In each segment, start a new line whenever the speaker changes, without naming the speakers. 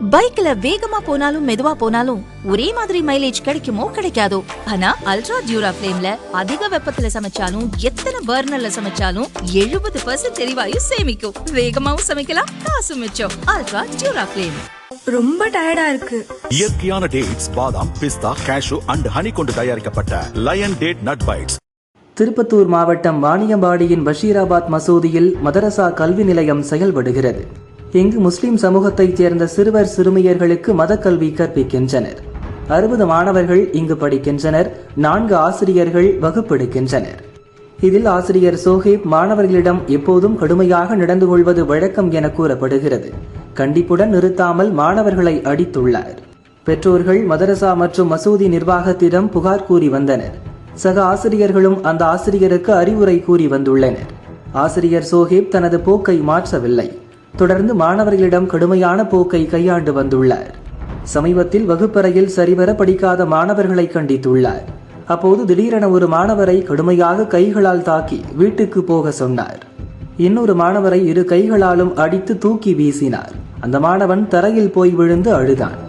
பைக்ல வேகமா போனாலும் மெதுவா போனாலும் ஒரே மாதிரி மைலேஜ் கிடைக்குமோ கிடைக்காதோ? ஆனா அல்ட்ரா டியூரா ஃபிளேம்ல அதிக வெப்பத்துல சமைச்சாலும் எத்தனை பர்னர்ல சமைச்சாலும் எழுபது பர்சன்ட் எரிவாயு சேமிக்கும். வேகமாவும் சமைக்கலாம் காசு மிச்சம். அல்ட்ரா டியூரா ஃபிளேம்
ரொம்ப டயர்டா இருக்கு.
இயற்கையான டேட்ஸ் பாதாம் பிஸ்தா கேஷு அண்ட் ஹனி கொண்டு தயாரிக்கப்பட்ட lion date nut bites
Tirupattur மாவட்டம் வாணியம்பாடியின் பஷீராபாத் மசூதியில் மதரசா கல்வி நிலையம் செயல்படுகிறது. இங்கு முஸ்லிம் சமூகத்தைச் சேர்ந்த சிறுவர் சிறுமியர்களுக்கு மதக்கல்வி கற்பிக்கின்றனர். அறுபது மாணவர்கள் இங்கு படிக்கின்றனர் நான்கு ஆசிரியர்கள் வகுப்பெடுக்கின்றனர். இதில் ஆசிரியர் சோஹேப் மாணவர்களிடம் எப்போதும் கடுமையாக நடந்து கொள்வது வழக்கம் என கூறப்படுகிறது. கண்டிப்புடன் நிறுத்தாமல் மாணவர்களை அடித்துள்ளார். பெற்றோர்கள் மதரசா மற்றும் மசூதி நிர்வாகத்திடம் புகார் கூறி வந்தனர். சக ஆசிரியர்களும் அந்த ஆசிரியருக்கு அறிவுரை கூறி வந்துள்ளனர். ஆசிரியர் சோஹேப் தனது போக்கை மாற்றவில்லை. தொடர்ந்து மாணவர்களிடம் கடுமையான போக்கை கையாண்டு வந்துள்ளார். சமீபத்தில் வகுப்பறையில் சரிவர படிக்காத மாணவர்களை கண்டித்துள்ளார். அப்போது திடீரென ஒரு மாணவரை கடுமையாக கைகளால் தாக்கி வீட்டுக்கு போக சொன்னார். இன்னொரு மாணவரை இரு கைகளாலும் அடித்து தூக்கி வீசினார். அந்த மாணவன் தரையில் போய் விழுந்து அழுதான்.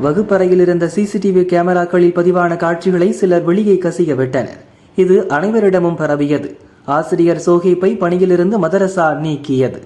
வகுப்பறையில் இருந்த சிசிடிவி கேமராக்களில் பதிவான காட்சிகளை சிலர் வெளியே கசிய விட்டனர் இது அனைவரிடமும் பரவியது. ஆசிரியர் சோஹிப்பை பணியிலிருந்து மதரசா நீக்கியது.